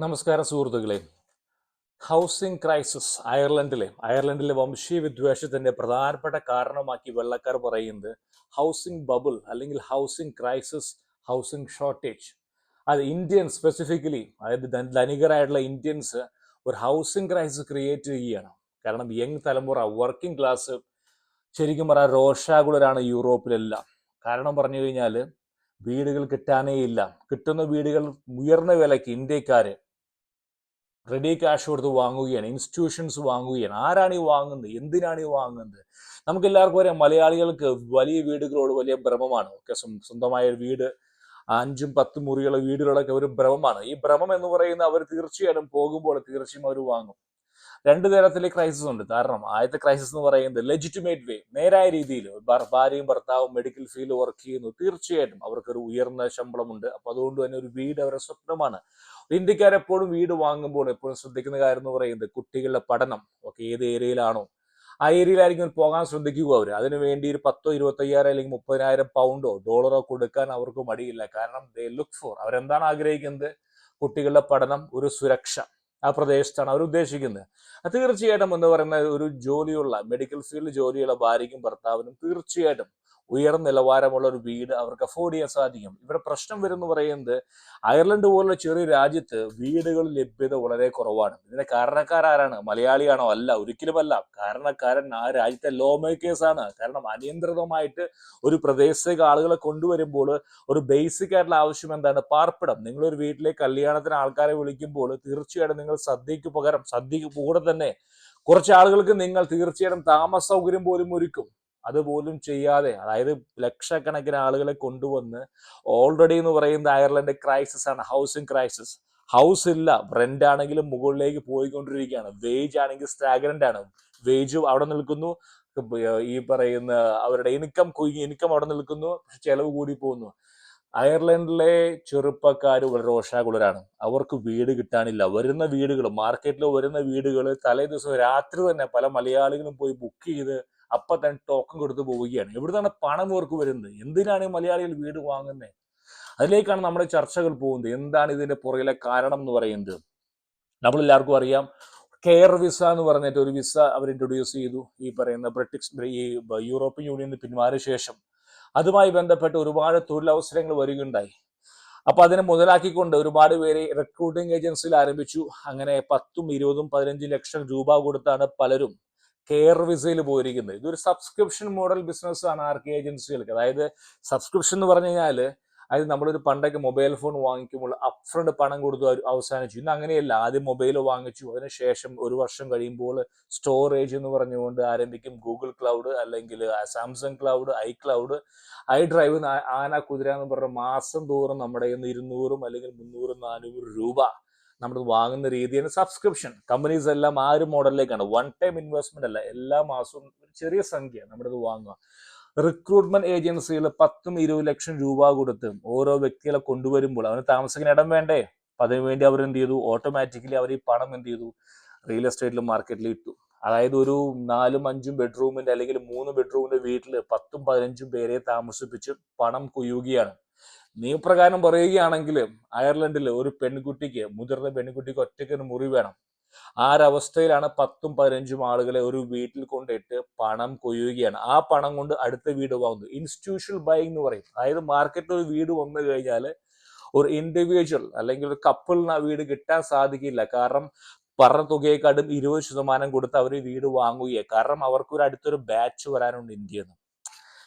നമസ്കാരം സുഹൃത്തുക്കളെ. Housing crisis അയർലൻഡിലെ അയർലൻഡിലെ വംശീയ വിദ്വേഷത്തിന്റെ പ്രധാനപ്പെട്ട കാരണമാക്കി വെള്ളക്കാർ പറയുന്നത് ഹൗസിംഗ് ബബിൾ അല്ലെങ്കിൽ ഹൗസിംഗ് ക്രൈസിസ് ഹൗസിംഗ് ഷോർട്ടേജ് അത് ഇന്ത്യൻ സ്പെസിഫിക്കലി അതായത് ധന- ധനികരായിട്ടുള്ള ഇന്ത്യൻസ് ഒരു ഹൗസിംഗ് ക്രൈസിസ് ക്രിയേറ്റ് ചെയ്യുകയാണ്. കാരണം യങ് തലമുറ വർക്കിംഗ് ക്ലാസ് ശരിക്കും പറയാൻ രോഷാകുലരാണ് യൂറോപ്പിലെല്ലാം. കാരണം പറഞ്ഞു കഴിഞ്ഞാൽ വീടുകൾ കിട്ടാനേ ഇല്ല. കിട്ടുന്ന വീടുകൾ ഉയർന്ന വിലയ്ക്ക് ഇന്ത്യക്കാര് റെഡി ക്യാഷ് കൊടുത്ത് വാങ്ങുകയാണ് ഇൻസ്റ്റിറ്റ്യൂഷൻസ് വാങ്ങുകയാണ്. ആരാണ് ഈ വാങ്ങുന്നത്? എന്തിനാണ് ഈ വാങ്ങുന്നത്? നമുക്ക് എല്ലാവർക്കും അറിയാം മലയാളികൾക്ക് വലിയ വീടുകളോട് വലിയ ഭ്രമമാണ്. ഒക്കെ സ്വന്തമായ ഒരു വീട് അഞ്ചും പത്തും മുറിയുള്ള വീടുകളൊക്കെ ഒരു ഭ്രമമാണ്. ഈ ഭ്രമം എന്ന് പറയുന്ന അവർ തീർച്ചയായിട്ടും പോകുമ്പോൾ തീർച്ചയായും അവർ വാങ്ങും. രണ്ട് തരത്തിലെ ക്രൈസിസ് ഉണ്ട്. കാരണം ആദ്യത്തെ ക്രൈസിസ് എന്ന് പറയുന്നത് ലെജിറ്റിമേറ്റ് വേ നേരായ രീതിയിൽ ഭാര്യയും ഭർത്താവും മെഡിക്കൽ ഫീൽഡ് വർക്ക് ചെയ്യുന്നു. തീർച്ചയായിട്ടും അവർക്കൊരു ഉയർന്ന ശമ്പളമുണ്ട്. അപ്പൊ അതുകൊണ്ട് തന്നെ ഒരു വീട് അവരുടെ സ്വപ്നമാണ്. ഇന്ത്യക്കാരെപ്പോഴും വീട് വാങ്ങുമ്പോൾ എപ്പോഴും ശ്രദ്ധിക്കുന്ന കാര്യം എന്ന് പറയുന്നത് കുട്ടികളുടെ പഠനം. ഒക്കെ ഏത് ഏരിയയിലാണോ ആ ഏരിയയിലായിരിക്കും പോകാൻ ശ്രദ്ധിക്കുക അവർ അതിനു വേണ്ടി ഒരു പത്തോ ഇരുപത്തയ്യായിരം അല്ലെങ്കിൽ മുപ്പതിനായിരം പൗണ്ടോ ഡോളറോ കൊടുക്കാൻ അവർക്ക് മടിയില്ല. കാരണം ദേ ലുക്ക് ഫോർ അവരെന്താണ് ആഗ്രഹിക്കുന്നത്? കുട്ടികളുടെ പഠനം ഒരു സുരക്ഷ. ആ പ്രദേശത്താണ് അത് തീർച്ചയായിട്ടും എന്ന് പറയുന്ന ഒരു ജോലിയുള്ള മെഡിക്കൽ ഫീൽഡ് ജോലിയുള്ള ഭാര്യയ്ക്കും ഭർത്താവിനും തീർച്ചയായിട്ടും ഉയർന്ന നിലവാരമുള്ള ഒരു വീട് അവർക്ക് അഫോർഡ് ചെയ്യാൻ സാധിക്കും. ഇവിടെ പ്രശ്നം വരുന്നു പറയുന്നത് അയർലൻഡ് പോലുള്ള ചെറിയ രാജ്യത്ത് വീടുകൾ ലഭ്യത വളരെ കുറവാണ്. ഇതിന്റെ കാരണക്കാരാരാണ്? മലയാളിയാണോ? അല്ല ഒരിക്കലുമല്ല. കാരണക്കാരൻ ആ രാജ്യത്തെ ലോ മേക്കേഴ്സ് ആണ്. കാരണം അനിയന്ത്രിതമായിട്ട് ഒരു പ്രദേശത്തേക്ക് ആളുകളെ കൊണ്ടുവരുമ്പോൾ ഒരു ബേസിക് ആയിട്ടുള്ള ആവശ്യം എന്താണ്? പാർപ്പിടം. നിങ്ങളൊരു വീട്ടിലെ കല്യാണത്തിന് ആൾക്കാരെ വിളിക്കുമ്പോൾ തീർച്ചയായിട്ടും നിങ്ങൾ സദ്യക്ക് പകരം സദ്യക്ക് കൂടെ തന്നെ കുറച്ച് ആളുകൾക്ക് നിങ്ങൾ തീർച്ചയായിട്ടും താമസ സൗകര്യം പോലും ഒരുക്കും. അതുപോലും ചെയ്യാതെ അതായത് ലക്ഷക്കണക്കിന് ആളുകളെ കൊണ്ടുവന്ന് ഓൾറെഡി എന്ന് പറയുന്ന അയർലൻഡ് ക്രൈസിസ് ആണ് ഹൗസിംഗ് ക്രൈസിസ് ഹൗസ് ഇല്ല റെന്റ് ആണെങ്കിലും മുകളിലേക്ക് പോയിക്കൊണ്ടിരിക്കുകയാണ്. വേജ് ആണെങ്കിൽ സ്റ്റാഗ്രന്റ് ആണ്. വേജ് അവിടെ നിൽക്കുന്നു. ഈ പറയുന്ന അവരുടെ ഇൻകം ഇൻകം അവിടെ നിൽക്കുന്നു. പക്ഷെ ചെലവ് കൂടി പോകുന്നു. അയർലൻഡിലെ ചെറുപ്പക്കാർ വളരെ രോഷാകുലരാണ്. അവർക്ക് വീട് കിട്ടാനില്ല. വരുന്ന വീടുകൾ മാർക്കറ്റിൽ വരുന്ന വീടുകൾ തലേ ദിവസം രാത്രി തന്നെ പല മലയാളികളും പോയി ബുക്ക് ചെയ്ത് അപ്പൊ തന്നെ ടോക്കൺ കൊടുത്തു പോവുകയാണ്. എവിടുന്നാണ് പണം ഇവർക്ക് വരുന്നത്? എന്തിനാണ് മലയാളികൾ വീട് വാങ്ങുന്നത് അതിലേക്കാണ് നമ്മുടെ ചർച്ചകൾ പോകുന്നത്. എന്താണ് ഇതിന്റെ പുറകിലെ കാരണം എന്ന് പറയുന്നത്? നമ്മൾ എല്ലാവർക്കും അറിയാം കെയർ വിസ എന്ന് പറഞ്ഞിട്ട് ഒരു വിസ അവർ ഇൻട്രൊഡ്യൂസ് ചെയ്തു. ഈ പറയുന്ന ബ്രിട്ടീഷ് ഈ യൂറോപ്യൻ യൂണിയനിൽ പിന്മാറിയ ശേഷം. അതുമായി ബന്ധപ്പെട്ട് ഒരുപാട് തൊഴിലവസരങ്ങൾ വരികയുണ്ടായി. അപ്പൊ അതിനെ മുതലാക്കിക്കൊണ്ട് ഒരുപാട് പേരെ റിക്രൂട്ടിംഗ് ഏജൻസിയിൽ ആരംഭിച്ചു. അങ്ങനെ പത്തും ഇരുപതും പതിനഞ്ചും ലക്ഷം രൂപ കൊടുത്താണ് പലരും കെയർ വിസയിൽ പോയിരിക്കുന്നത്. ഇതൊരു സബ്സ്ക്രിപ്ഷൻ മോഡൽ ബിസിനസ് ആണ് കെ ഏജൻസികൾക്ക്. അതായത് സബ്സ്ക്രിപ്ഷൻ എന്ന് പറഞ്ഞു കഴിഞ്ഞാൽ അതായത് നമ്മളൊരു പണ്ടൊക്കെ മൊബൈൽ ഫോൺ വാങ്ങിക്കുമ്പോൾ അപ്ഫ്രണ്ട് പണം കൊടുത്തു അവസാനിച്ചു. ഇന്ന് അങ്ങനെയല്ല. ആദ്യം മൊബൈൽ വാങ്ങിച്ചു. അതിനുശേഷം ഒരു വർഷം കഴിയുമ്പോൾ സ്റ്റോറേജ് എന്ന് പറഞ്ഞുകൊണ്ട് ആരംഭിക്കും ഗൂഗിൾ ക്ലൗഡ് അല്ലെങ്കിൽ Samsung cloud I cloud I drive ആന കുതിര എന്ന് പറഞ്ഞ മാസം തോറും നമ്മുടെ കയ്യിൽ നിന്ന് ഇരുന്നൂറും അല്ലെങ്കിൽ മുന്നൂറും നാനൂറ് രൂപ നമ്മൾ വാങ്ങുന്ന രീതിയാണ് സബ്സ്ക്രിപ്ഷൻ കമ്പനീസ് എല്ലാം ആ ഒരു മോഡലിലേക്കാണ് വൺ ടൈം ഇൻവെസ്റ്റ്മെന്റ് അല്ല എല്ലാ മാസവും ഒരു ചെറിയ സംഖ്യ നമ്മുടെ ഇത് വാങ്ങുക. റിക്രൂട്ട്മെന്റ് ഏജൻസികൾ പത്തും ഇരുപത് ലക്ഷം രൂപ കൊടുത്ത് ഓരോ വ്യക്തികളെ കൊണ്ടുവരുമ്പോൾ അവന് താമസിക്കുന്ന ഇടം വേണ്ടേ? അപ്പൊ അതിനുവേണ്ടി അവർ എന്ത് ചെയ്തു? ഓട്ടോമാറ്റിക്കലി അവർ ഈ പണം എന്ത് ചെയ്തു? റിയൽ എസ്റ്റേറ്റിലും മാർക്കറ്റിൽ ഇട്ടു. അതായത് ഒരു നാലും അഞ്ചും ബെഡ്റൂമിന്റെ അല്ലെങ്കിൽ മൂന്ന് ബെഡ്റൂമിന്റെ വീട്ടിൽ പത്തും പതിനഞ്ചും പേരെ താമസിപ്പിച്ച് പണം കുയ്യുകയാണ്. നിയമപ്രകാരം പറയുകയാണെങ്കിൽ അയർലൻഡിൽ ഒരു പെൺകുട്ടിക്ക് മുതിർന്ന പെൺകുട്ടിക്ക് ഒറ്റയ്ക്ക് ഒരു മുറി വേണം. ആ ഒരവസ്ഥയിലാണ് പത്തും പതിനഞ്ചും ആളുകളെ ഒരു വീട്ടിൽ കൊണ്ടിട്ട് പണം കൊയ്യുകയാണ്. ആ പണം കൊണ്ട് അടുത്ത വീട് വാങ്ങുന്നു. ഇൻസ്റ്റിറ്റ്യൂഷണൽ ബൈങ് എന്ന് പറയും. അതായത് മാർക്കറ്റിൽ ഒരു വീട് വന്നു കഴിഞ്ഞാൽ ഒരു ഇൻഡിവിജ്വൽ അല്ലെങ്കിൽ ഒരു കപ്പിളിന് ആ വീട് കിട്ടാൻ സാധിക്കില്ല. കാരണം പറഞ്ഞ തുകയെക്കാട്ടും ഇരുപത് ശതമാനം കൊടുത്ത് അവർ വീട് വാങ്ങുകയെ. കാരണം അവർക്കൊരു അടുത്തൊരു ബാച്ച് വരാനുണ്ട് ഇന്ത്യ എന്ന്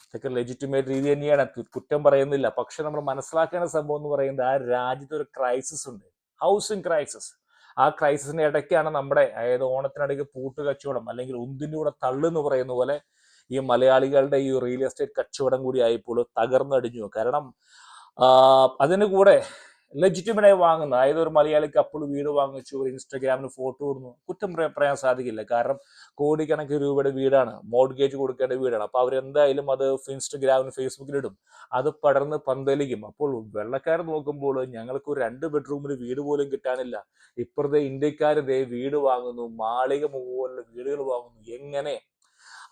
ഇതൊക്കെ ലെജിറ്റിമേറ്റ് രീതി തന്നെയാണ്. കുറ്റം പറയുന്നില്ല. പക്ഷെ നമ്മൾ മനസ്സിലാക്കേണ്ട സംഭവം എന്ന് പറയുന്നത് ആ രാജ്യത്ത് ഒരു ക്രൈസിസ് ഉണ്ട്. ഹൗസിംഗ് ക്രൈസിസ് ആ ക്രൈസിസിന്റെ ഇടയ്ക്കാണ് നമ്മുടെ അതായത് ഓണത്തിനിടയ്ക്ക് പൂട്ട് കച്ചവടം അല്ലെങ്കിൽ ഒന്നിന്റെ കൂടെ തള്ളു എന്ന് പറയുന്ന പോലെ ഈ മലയാളികളുടെ ഈ റിയൽ എസ്റ്റേറ്റ് കച്ചവടം കൂടി ആയപ്പോൾ തകർന്നടിഞ്ഞു. കാരണം അതിന് കൂടെ ലെജിറ്റിമേറ്റായി വാങ്ങുന്ന അതായത് ഒരു മലയാളി കപ്പിൾ വീട് വാങ്ങിച്ചു ഒരു ഇൻസ്റ്റാഗ്രാമിന് ഫോട്ടോ ഇടുന്നു. കുറ്റം പറയാൻ സാധിക്കില്ല. കാരണം കോടിക്കണക്കിന് രൂപയുടെ വീടാണ്. മോഡ്ഗേജ് കൊടുക്കേണ്ട വീടാണ്. അപ്പൊ അവരെന്തായാലും അത് ഇൻസ്റ്റഗ്രാമിന് ഫേസ്ബുക്കിൽ ഇടും അത് പടർന്ന് പന്തലിക്കും. അപ്പോൾ വെള്ളക്കാർ നോക്കുമ്പോൾ ഞങ്ങൾക്ക് ഒരു രണ്ട് ബെഡ്റൂമിൽ വീട് പോലും കിട്ടാനില്ല. ഇപ്പുറത്തെ ഇന്ത്യക്കാർ ദേ വീട് വാങ്ങുന്നു. മാളിക പോലുള്ള വീടുകൾ വാങ്ങുന്നു. എങ്ങനെ?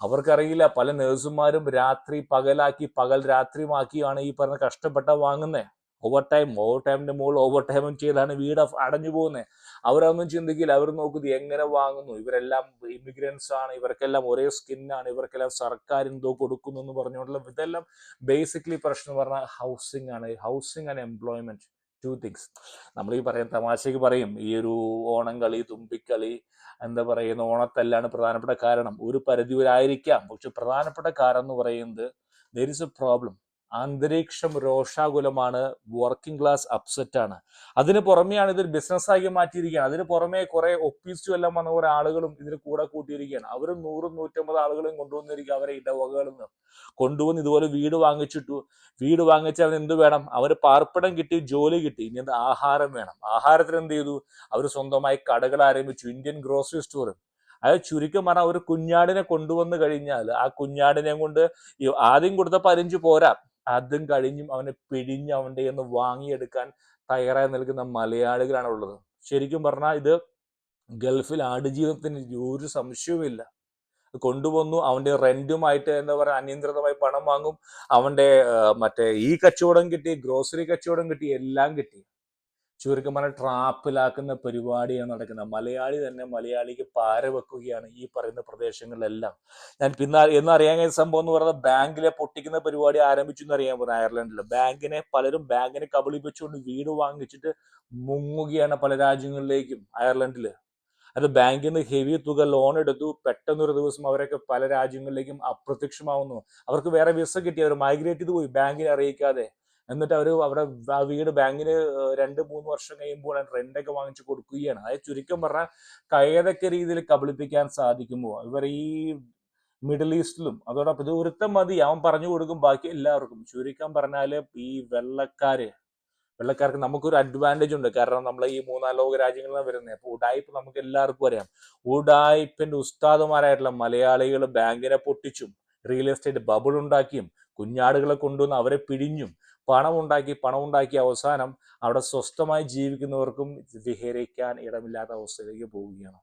അവർക്കറിയില്ല. പല നേഴ്സുമാരും രാത്രി പകലാക്കി പകൽ രാത്രിയുമാക്കിയാണ് ഈ പറഞ്ഞ കഷ്ടപ്പെട്ട വാങ്ങുന്നത് ഓവർ ടൈം ഓവർ ടൈമിന്റെ മുകളിൽ ഓവർ ടൈമും ചെയ്താണ് വീട് അടഞ്ഞു പോകുന്നത്. അവരൊന്നും ചിന്തിക്കില്ല. അവർ നോക്കുന്നത് എങ്ങനെ വാങ്ങുന്നു? ഇവരെല്ലാം ഇമിഗ്രൻസ് ആണ്. ഇവർക്കെല്ലാം ഒരേ സ്കിന്നാണ് ഇവർക്കെല്ലാം സർക്കാർ എന്തോ കൊടുക്കുന്നു എന്ന് പറഞ്ഞുകൊണ്ടുള്ള ഇതെല്ലാം ബേസിക്കലി പ്രശ്നം പറഞ്ഞാൽ ഹൗസിംഗ് ആണ്. Housing and employment two things നമ്മൾ ഈ പറയാൻ തമാശയ്ക്ക് പറയും ഈ ഒരു ഓണം കളി തുമ്പിക്കളി എന്താ പറയുന്ന ഓണത്തല്ലാണ് പ്രധാനപ്പെട്ട കാരണം. ഒരു പരിധി വരെ പക്ഷെ പ്രധാനപ്പെട്ട കാരണം എന്ന് പറയുന്നത് ദർ ഇസ് എ പ്രോബ്ലം അന്തരീക്ഷം രോഷാകുലമാണ് വർക്കിംഗ് ക്ലാസ് അപ്സെറ്റ് ആണ്. അതിന് പുറമെയാണ് ഇതൊരു ബിസിനസ്സാക്കി മാറ്റിയിരിക്കുകയാണ് അതിന് പുറമെ കുറെ ഒപ്പീസും എല്ലാം വന്ന കുറെ ആളുകളും ഇതിന് കൂടെ കൂട്ടിയിരിക്കുകയാണ്. അവരും നൂറും നൂറ്റമ്പത് ആളുകളും കൊണ്ടുവന്നിരിക്കുക അവരെ ഇടവകകളിൽ നിന്ന്. കൊണ്ടുവന്ന് ഇതുപോലെ വീട് വാങ്ങിച്ചിട്ടു. വീട് വാങ്ങിച്ച് അവന് എന്ത് വേണം? അവന് പാർപ്പിടം കിട്ടി ജോലി കിട്ടി. ഇനി എന്ത്? ആഹാരം വേണം. ആഹാരത്തിന് എന്ത് ചെയ്തു? അവർ സ്വന്തമായി കടകൾ ആരംഭിച്ചു. ഇന്ത്യൻ ഗ്രോസറി സ്റ്റോർ അത് ചുരുക്കം പറഞ്ഞാൽ ഒരു കുഞ്ഞാടിനെ കൊണ്ടുവന്നു കഴിഞ്ഞാൽ ആ കുഞ്ഞാടിനെ കൊണ്ട് ആദ്യം കൊടുത്ത പതിനഞ്ച് പോരാ. അതും കഴിഞ്ഞും അവനെ പിഴിഞ്ഞ് അവന്റെ ഒന്ന് വാങ്ങിയെടുക്കാൻ തയ്യാറായി നിൽക്കുന്ന മലയാളികളാണ് ഉള്ളത് ശരിക്കും പറഞ്ഞാൽ ഇത് ഗൾഫിൽ ആടുജീവിതത്തിന് ഒരു സംശയവുമില്ല. കൊണ്ടുവന്നു അവന്റെ റെന്റുമായിട്ട് എന്താ പറയുക അനിയന്ത്രിതമായി പണം വാങ്ങും. അവന്റെ മറ്റേ ഈ കച്ചവടം കിട്ടി ഗ്രോസറി കച്ചവടം കിട്ടി എല്ലാം കിട്ടി. ചുരുക്കം പറഞ്ഞാൽ ട്രാപ്പിലാക്കുന്ന പരിപാടിയാണ് നടക്കുന്നത്. മലയാളി തന്നെ മലയാളിക്ക് പാര വെക്കുകയാണ് ഈ പറയുന്ന പ്രദേശങ്ങളിലെല്ലാം. ഞാൻ പിന്നെ എന്ന് അറിയാൻ കഴിഞ്ഞ സംഭവം എന്ന് പറയുന്നത് ബാങ്കിലെ പൊട്ടിക്കുന്ന പരിപാടി ആരംഭിച്ചു എന്ന് അറിയാൻ പറഞ്ഞു അയർലൻഡിൽ ബാങ്കിനെ പലരും ബാങ്കിനെ കബളിപ്പിച്ചുകൊണ്ട് വീട് വാങ്ങിച്ചിട്ട് മുങ്ങുകയാണ് പല രാജ്യങ്ങളിലേക്കും അയർലൻഡിൽ അത് ബാങ്കിൽ നിന്ന് ഹെവി തുക ലോൺ എടുത്തു പെട്ടെന്നൊരു ദിവസം അവരൊക്കെ പല രാജ്യങ്ങളിലേക്കും അപ്രത്യക്ഷമാവുന്നു. അവർക്ക് വേറെ വിസ കിട്ടി അവർ മൈഗ്രേറ്റ് ചെയ്ത് പോയി ബാങ്കിനെ അറിയിക്കാതെ. എന്നിട്ട് അവർ അവരുടെ ആ വീട് ബാങ്കിന് രണ്ട് മൂന്ന് വർഷം കഴിയുമ്പോൾ റെന്റൊക്കെ വാങ്ങിച്ചു കൊടുക്കുകയാണ്. അതായത് ചുരുക്കം പറഞ്ഞാൽ കയതൊക്കെ രീതിയിൽ കബളിപ്പിക്കാൻ സാധിക്കുമോ? ഇവർ ഈ മിഡിൽ ഈസ്റ്റിലും അതോടൊപ്പം ഇത് ഒരുത്തം മതി അവൻ പറഞ്ഞു കൊടുക്കും ബാക്കി എല്ലാവർക്കും. ചുരുക്കം പറഞ്ഞാൽ ഈ വെള്ളക്കാര് വെള്ളക്കാർക്ക് നമുക്കൊരു അഡ്വാന്റേജ് ഉണ്ട്. കാരണം നമ്മൾ ഈ മൂന്നാം ലോക രാജ്യങ്ങളിൽ നിന്ന് വരുന്നത്. അപ്പോൾ ഉഡായിപ്പ് നമുക്ക് എല്ലാവർക്കും അറിയാം. ഉഡായിപ്പിന്റെ ഉസ്താദുമാരായിട്ടുള്ള മലയാളികൾ ബാങ്കിനെ പൊട്ടിച്ചും റിയൽ എസ്റ്റേറ്റ് ബബിൾ ഉണ്ടാക്കിയും കുഞ്ഞാടുകളെ കൊണ്ടുവന്ന് അവരെ പിഴിഞ്ഞും പണം പണമുണ്ടാക്കിയ അവസാനം അവിടെ സ്വസ്ഥമായി ജീവിക്കുന്നവർക്കും വിഹരിക്കാൻ ഇടമില്ലാത്ത അവസ്ഥയിലേക്ക് പോവുകയാണ്.